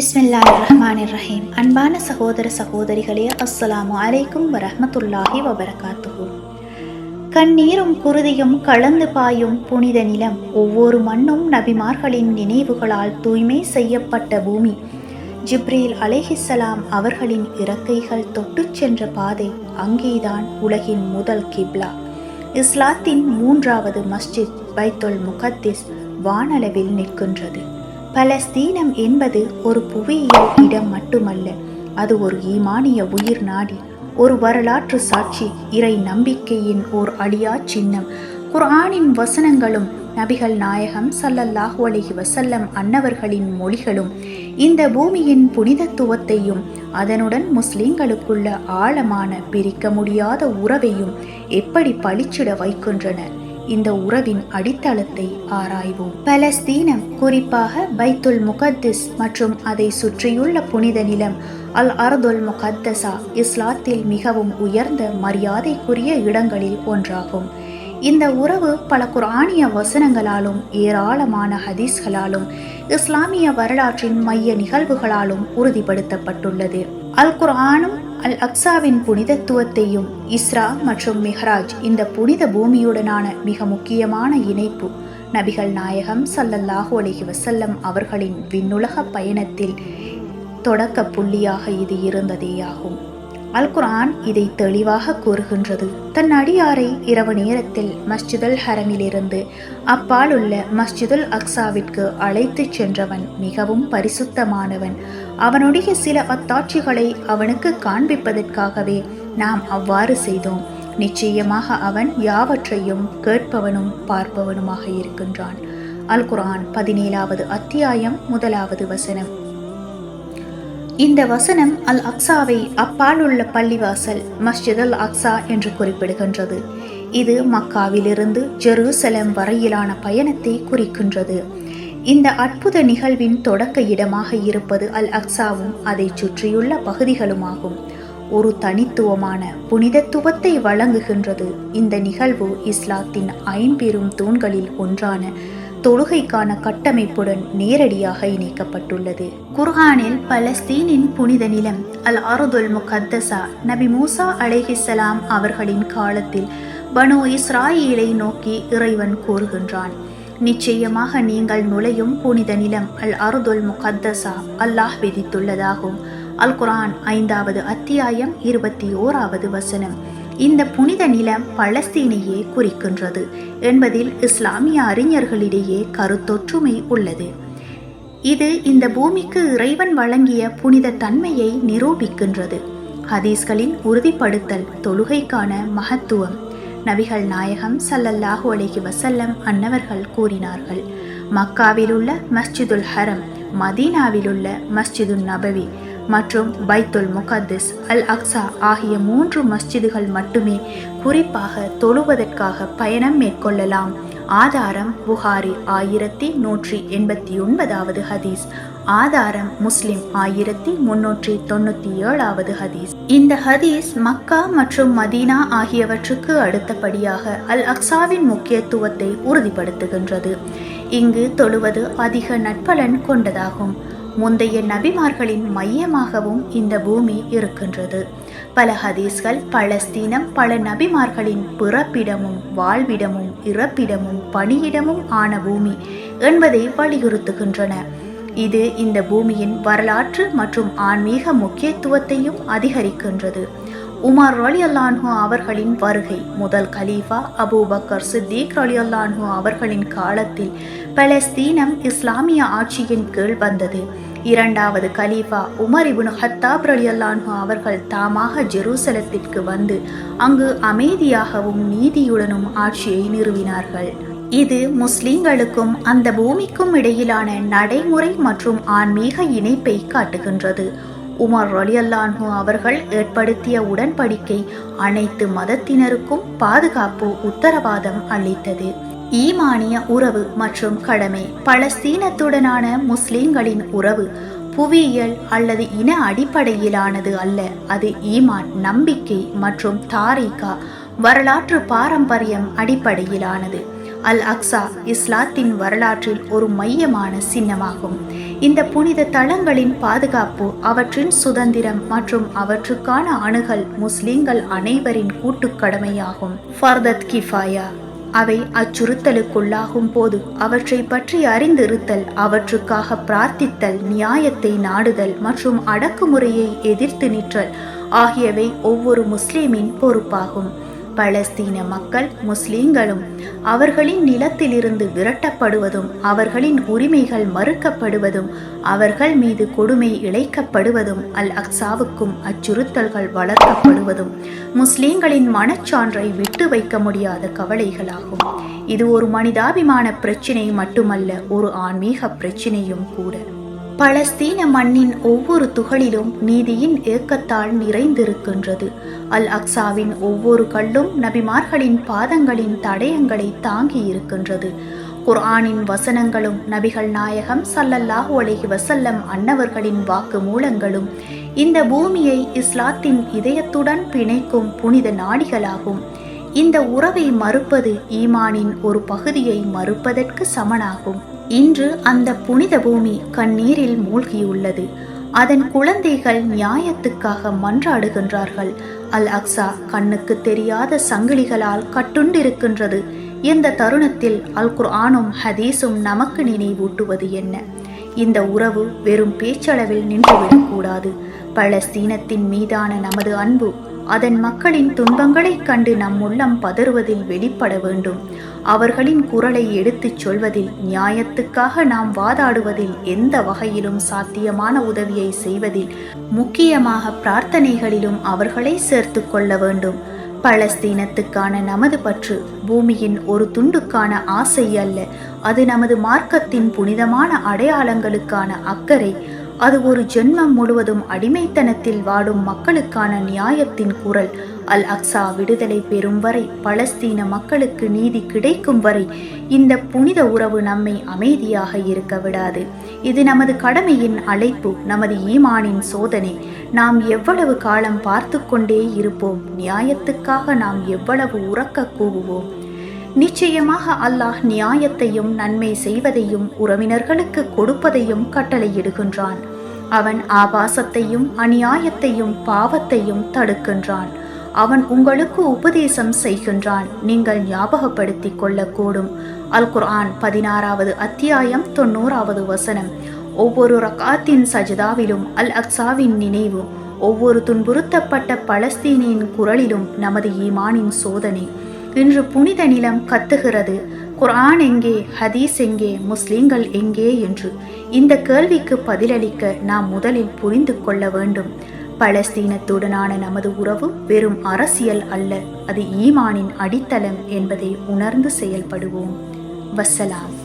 பிஸ்மில்லா ரஹ்மான் ரஹீம் அன்பான சகோதர சகோதரிகளே அஸ்ஸலாமு அலைக்கும் வரஹ்மத்துல்லாஹி வபரகாத்துஹு. கண்ணீரும் குருதியும் கலந்து பாயும் புனித நிலம் ஒவ்வொரு மண்ணும் நபிமார்களின் நினைவுகளால் தூய்மை செய்யப்பட்ட பூமி. ஜிப்ரீல் அலேஹிஸ்ஸலாம் அவர்களின் இறக்கைகள் தொட்டு சென்ற பாதை அங்கேதான் உலகின் முதல் கிப்லா. இஸ்லாத்தின் மூன்றாவது மஸ்ஜித் பைத்துல் முகத்திஸ் வானளவில் நிற்கின்றது. பலஸ்தீனம் என்பது ஒரு புவியியல் இடம் மட்டுமல்ல அது ஒரு ஈமானிய உயிர் நாடி. ஒரு வரலாற்று சாட்சி இறை நம்பிக்கையின் ஓர் அழியா சின்னம். குர்ஆனின் வசனங்களும் நபிகள் நாயகம் சல்லல்லாஹு அலைஹி வசல்லம் அன்னவர்களின் மொழிகளும் இந்த பூமியின் புனிதத்துவத்தையும் அதனுடன் முஸ்லிம்களுக்குள்ள ஆழமான பிரிக்க முடியாத உறவையும் எப்படி பளிச்சிட வைக்கின்றன? இந்த உறவின் அடித்தளத்தை ஆராய்வோம். பலஸ்தீனம் குறிப்பாக பைத்துல் முகத்திஸ் மற்றும் அதை சுற்றியுள்ள புனித நிலம் அல் அர்துல் முகத்தசா இஸ்லாத்தில் மிகவும் உயர்ந்த மரியாதைக்குரிய இடங்களில் ஒன்றாகும். இந்த உறவு பல குரானிய வசனங்களாலும் ஏராளமான ஹதீஸ்களாலும் இஸ்லாமிய வரலாற்றின் மைய நிகழ்வுகளாலும் உறுதிப்படுத்தப்பட்டுள்ளது. அல் குர்ஆனும் அல் அக்சாவின் புனிதத்துவத்தையும் இஸ்ரா மற்றும் மிஹராஜ் இந்த புனித பூமியுடனான மிக முக்கியமான இணைப்பு. நபிகள் நாயகம் சல்லல்லாஹு அலைஹி வசல்லம் அவர்களின் விண்ணுலக பயணத்தில் தொடக்க புள்ளியாக இது இருந்ததேயாகும். அல்குரான் இதை தெளிவாக கூறுகின்றது. தன் அடியாரை இரவு நேரத்தில் மஸ்ஜிதுல் ஹரமிலிருந்து அப்பால் உள்ள மஸ்ஜிதுல் அக்ஸாவிற்கு அழைத்துச் சென்றவன் மிகவும் பரிசுத்தமானவன். அவனுடைய சில அத்தாட்சிகளை அவனுக்கு காண்பிப்பதற்காகவே நாம் அவ்வாறு செய்தோம். நிச்சயமாக அவன் யாவற்றையும் கேட்பவனும் பார்ப்பவனுமாக இருக்கின்றான். அல்குரான் பதினேழாவது அத்தியாயம் முதலாவது வசனம். இந்த வசனம் அல் அக்ஸாவை அப்பால் உள்ள பள்ளிவாசல் மஸ்ஜித் அல் அக்ஸா என்று குறிப்பிடுகின்றது. இது மக்காவிலிருந்து ஜெருசலம் வரையிலான பயணத்தை குறிக்கின்றது. இந்த அற்புத நிகழ்வின் தொடக்க இடமாக இருப்பது அல் அக்ஸாவும் அதை சுற்றியுள்ள பகுதிகளுமாகும். ஒரு தனித்துவமான புனிதத்துவத்தை வழங்குகின்றது. இந்த நிகழ்வு இஸ்லாத்தின் ஐம்பெரும் தூண்களில் ஒன்றான தொழுகைக்கான கட்டமைப்புடன் நேரடியாக இணைக்கப்பட்டுள்ளது. குர்ஹானில் பலஸ்தீனின் புனித நிலம் அல் அருதுல் முகத்தசா நபி மூசா அலேஹிசலாம் அவர்களின் காலத்தில் பனு இஸ்ராயீலை நோக்கி இறைவன் கூறுகின்றான். நிச்சயமாக நீங்கள் நுழையும் புனித நிலம் அல் அருதுல் முகத்தசா அல்லாஹ் விதித்துள்ளதாகும். அல் குரான் ஐந்தாவது அத்தியாயம் இருபத்தி ஓராவது வசனம். இந்த புனித நிலம் பலஸ்தீனையே குறிக்கின்றது என்பதில் இஸ்லாமிய அறிஞர்களிடையே கருத்தொற்றுமை உள்ளது. இது இந்த பூமிக்கு இறைவன் வழங்கிய புனித தன்மையை நிரூபிக்கின்றது. ஹதீஸ்களின் உறுதிப்படுத்தல் தொழுகைக்கான மகத்துவம். நபிகள் நாயகம் சல்லல்லாஹு அலைஹி வசல்லம் அன்னவர்கள் கூறினார்கள் மக்காவிலுள்ள மஸ்ஜிதுல் ஹரம் மதீனாவிலுள்ள மஸ்ஜிதுல் நபவி மற்றும் பைத்துல் முகத்திஸ் அல் அக்ஸா ஆகிய மூன்று மஸ்ஜிதுகள் மட்டுமே குறிப்பாக தொழுவதற்காக பயணம் மேற்கொள்ளலாம். ஆதாரம் புகாரி ஆயிரத்தி நூற்றி எண்பத்தி ஒன்பதாவது ஹதீஸ். ஆதாரம் முஸ்லிம் ஆயிரத்தி முன்னூற்றி தொண்ணூற்றி ஏழாவது ஹதீஸ். இந்த ஹதீஸ் மக்கா மற்றும் மதீனா ஆகியவற்றுக்கு அடுத்தபடியாக அல் அக்சாவின் முக்கியத்துவத்தை உறுதிப்படுத்துகின்றது. இங்கு தொழுவது அதிக நட்பலன் கொண்டதாகும். முந்தைய நபிமார்களின் மையமாகவும் இந்த பூமி இருக்கின்றது. பல ஹதீஸ்கள் பலஸ்தீனம் பல நபிமார்களின் பிறப்பிடமும் வாழ்விடமும் இறப்பிடமும் பணியிடமும் ஆன பூமி என்பதை வலியுறுத்துகின்றன. இது இந்த பூமியின் வரலாற்று மற்றும் ஆன்மீக முக்கியத்துவத்தையும் அதிகரிக்கின்றது. உமர் ரலி அல்லான்ஹு அவர்களின் வருகை முதல் கலீஃபா அபூபக்கர் சித்திக் ரலி அல்லான்ஹு அவர்களின் காலத்தில் பலஸ்தீனம் இஸ்லாமிய ஆட்சியின் கீழ் வந்தது. இரண்டாவது கலீஃபா உமர் இபுன் ஹத்தாப் ரலி அல்லான்ஹு அவர்கள் தாமாக ஜெருசலத்திற்கு வந்து அங்கு அமைதியாகவும் நீதியுடனும் ஆட்சியை நிறுவினார்கள். இது முஸ்லிம்களுக்கும் அந்த பூமிக்கும் இடையிலான நடைமுறை மற்றும் ஆன்மீக இணைப்பை காட்டுகின்றது. உமர் ரலியல்லான்ஹு அவர்கள் ஏற்படுத்திய உடன்படிக்கை அனைத்து மதத்தினருக்கும் பாதுகாப்பு உத்தரவாதம் அளித்தது. ஈமானிய உறவு மற்றும் கடமை. பலஸ்தீனத்துடனான முஸ்லிம்களின் உறவு புவியியல் அல்லது இன அடிப்படையிலானது அல்ல. அது ஈமான் நம்பிக்கை மற்றும் தாரிகா வரலாற்று பாரம்பரியம் அடிப்படையிலானது. அல் அக்ஸா இஸ்லாத்தின் வரலாற்றில் ஒரு மையமான சின்னமாகும். இந்த புனித தளங்களின் பாதுகாப்பு அவற்றின் சுதந்திரம் மற்றும் அவற்றுக்கான அணுகல் முஸ்லிம்கள் அனைவரின் கூட்டுக் கடமையாகும். ஃபர்தத் கிஃபாயா. அவை அச்சுறுத்தலுக்குள்ளாகும் போது அவற்றை பற்றி அறிந்திருத்தல் அவற்றுக்காக பிரார்த்தித்தல் நியாயத்தை நாடுதல் மற்றும் அடக்குமுறையை எதிர்த்து நிற்றல் ஆகியவை ஒவ்வொரு முஸ்லிமின் பொறுப்பாகும். பலஸ்தீன மக்கள் முஸ்லீம்களும் அவர்களின் நிலத்திலிருந்து விரட்டப்படுவதும் அவர்களின் உரிமைகள் மறுக்கப்படுவதும் அவர்கள் மீது கொடுமை இழைக்கப்படுவதும் அல் அக்சாவுக்கும் அச்சுறுத்தல்கள் வளர்க்கப்படுவதும் முஸ்லீம்களின் மனச்சான்றை விட்டு வைக்க முடியாத கவலைகளாகும். இது ஒரு மனிதாபிமான பிரச்சினை மட்டுமல்ல ஒரு ஆன்மீக பிரச்சினையும் கூட. பலஸ்தீன மண்ணின் ஒவ்வொரு துகளிலும் நீதியின் ஏக்கத்தால் நிறைந்திருக்கின்றது. அல் அக்சாவின் ஒவ்வொரு கல்லும் நபிமார்களின் பாதங்களின் தடயங்களை தாங்கி இருக்கின்றது குர்ஆனின் வசனங்களும் நபிகள் நாயகம் சல்லல்லாஹு அலஹி வசல்லம் அன்னவர்களின் வாக்கு மூலங்களும் இந்த பூமியை இஸ்லாத்தின் இதயத்துடன் பிணைக்கும் புனித நாடிகளாகும். இந்த உறவை மறுப்பது ஈமானின் ஒரு பகுதியை மறுப்பதற்கு சமனாகும். இன்று அந்த புனித பூமி கண்ணீரில் மூழ்கியுள்ளது. அதன் குழந்தைகள் நியாயத்துக்காக மன்றாடுகின்றார்கள். அல் அக்ஸா கண்ணுக்கு தெரியாத சங்கிலிகளால் கட்டுண்டிருக்கின்றது. இந்த தருணத்தில் அல் குர்ஆனும் ஹதீஸும் நமக்கு நினைவூட்டுவது என்ன? இந்த உறவு வெறும் பேச்சளவில் நின்றுவிடக்கூடாது. பலஸ்தீனத்தின் மீதான நமது அன்பு அதன் மக்களின் துன்பங்களைக் கண்டு நம் உள்ளம் பதறுவதில் வெளிப்பட வேண்டும். அவர்களின் குரலை எடுத்துச் சொல்வதில் நியாயத்துக்காக நாம் வாதாடுவதில் எந்த வகையிலும் சாத்தியமான உதவியை செய்வதில் முக்கியமாக பிரார்த்தனைகளிலும் அவர்களை சேர்த்து கொள்ள வேண்டும். பலஸ்தீனத்துக்கான நமது பற்று பூமியின் ஒரு துண்டுக்கான ஆசை அல்ல. அது நமது மார்க்கத்தின் புனிதமான அடையாளங்களுக்கான அக்கறை அது ஒரு ஜென்மம் முழுவதும் அடிமைத்தனத்தில் வாடும் மக்களுக்கான நியாயத்தின் குரல். அல் அக்ஸா விடுதலை பெறும் வரை பலஸ்தீன மக்களுக்கு நீதி கிடைக்கும் வரை இந்த புனித உறவு நம்மை அமைதியாக இருக்க விடாது. இது நமது கடமையின் அழைப்பு நமது ஈமானின் சோதனை. நாம் எவ்வளவு காலம் பார்த்து கொண்டே இருப்போம் நியாயத்துக்காக நாம் எவ்வளவு உறக்க கூவுவோம். நிச்சயமாக அல்லாஹ் நியாயத்தையும் நன்மை செய்வதையும் உறவினர்களுக்கு கொடுப்பதையும் கட்டளையிடுகின்றான். அவன் ஆபாசத்தையும் அநியாயத்தையும் பாவத்தையும் தடுக்கின்றான். அவன் உங்களுக்கு உபதேசம் செய்கின்றான். நீங்கள் ஞாபகப்படுத்திக் கொள்ளக்கூடும். அல் குர்ஆன் பதினாறாவது அத்தியாயம் தொண்ணூறாவது வசனம். ஒவ்வொரு ரகாத்தின் சஜிதாவிலும் அல் அக்சாவின் நினைவு. ஒவ்வொரு துன்புறுத்தப்பட்ட பலஸ்தீனின் குரலிலும் நமது ஈமானின் சோதனை. இன்று புனித நிலம் கத்துகிறது. குரான் எங்கே ஹதீஸ் எங்கே முஸ்லீம்கள் எங்கே என்று இந்த கேள்விக்கு பதிலளிக்க நாம் முதலில் புரிந்து கொள்ள வேண்டும். பலஸ்தீனத்துடனான நமது உறவு வெறும் அரசியல் அல்ல அது ஈமானின் அடித்தளம் என்பதை உணர்ந்து செயல்படுவோம். வசலாம்